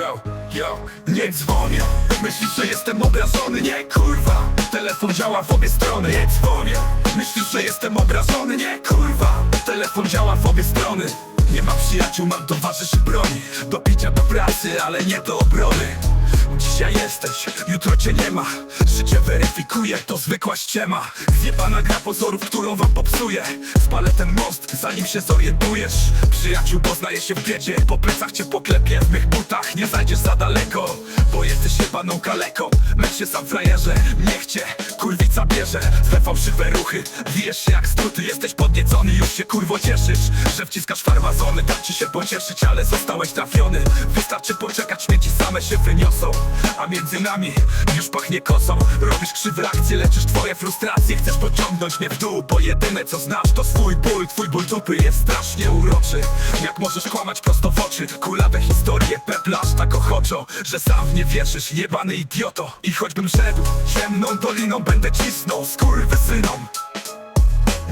Yo, nie dzwonię. Myślisz, że jestem obrażony? Nie, kurwa. Telefon działa w obie strony. Nie dzwonię. Myślisz, że jestem obrażony? Nie, kurwa. Telefon działa w obie strony. Nie mam przyjaciół, mam towarzyszy broni. Do picia, do pracy, ale nie do obrony Dzisiaj jesteś, jutro cię nie ma. Życie weryfikuje, to zwykła ściema. Zjebana gra pozorów, którą wam popsuje Spalę ten most, zanim się zorientujesz. Przyjaciół poznaje się w biedzie. Po plecach cię poklepie, w mych butach. Nie zajdziesz za daleko Bo jesteś jebaną kaleką. Lecz się sam frajerze, niech cię kurwica bierze. Zwe fałszywe ruchy, wijesz się jak struty. Jesteś podniecony, już się kurwo cieszysz Że wciskasz farmazony, tak ci się pocieszyć Ale zostałeś trafiony. Wystarczy poczekać, śmieci same się wyniosą A między nami już pachnie kosą. Robisz krzywe akcje, leczysz twoje frustracje Chcesz pociągnąć mnie w dół, bo jedyne co znasz to swój ból. Twój ból dupy jest strasznie uroczy. Jak możesz kłamać prosto w oczy Kulawe historie peplasz tak ochoczą Że sam w nie wierzysz, jebany idioto. I choćbym szedł ciemną doliną Będę cisnął skurwysynom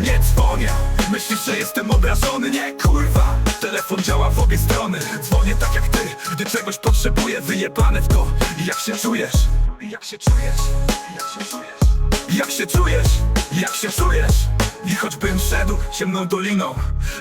nie dzwonię Myślisz, że jestem obrażony? Nie, kurwa Telefon działa w obie strony Dzwonię tak jak ty, gdy czegoś potrzebuję Wyjebane w to Jak się czujesz? Jak się czujesz? Jak się czujesz? Jak się czujesz? Jak się czujesz? I choćbym szedł ciemną doliną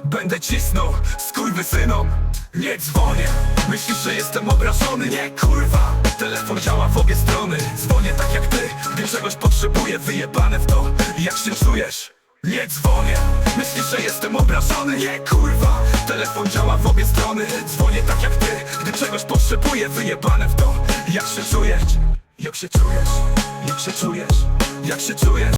Będę cisnął skurwysynom Nie dzwonię Myślisz, że jestem obrażony? Nie, kurwa Telefon działa w obie strony Dzwonię tak jak ty, gdy czegoś potrzebuję Wyjebane w to Jak się czujesz? Nie dzwonię, myślisz, że jestem obrażony? Nie, kurwa Telefon działa w obie strony Dzwonię tak jak ty, gdy czegoś potrzebuję Wyjebane w to, jak się czujesz? Jak się czujesz? Jak się czujesz? Jak się czujesz?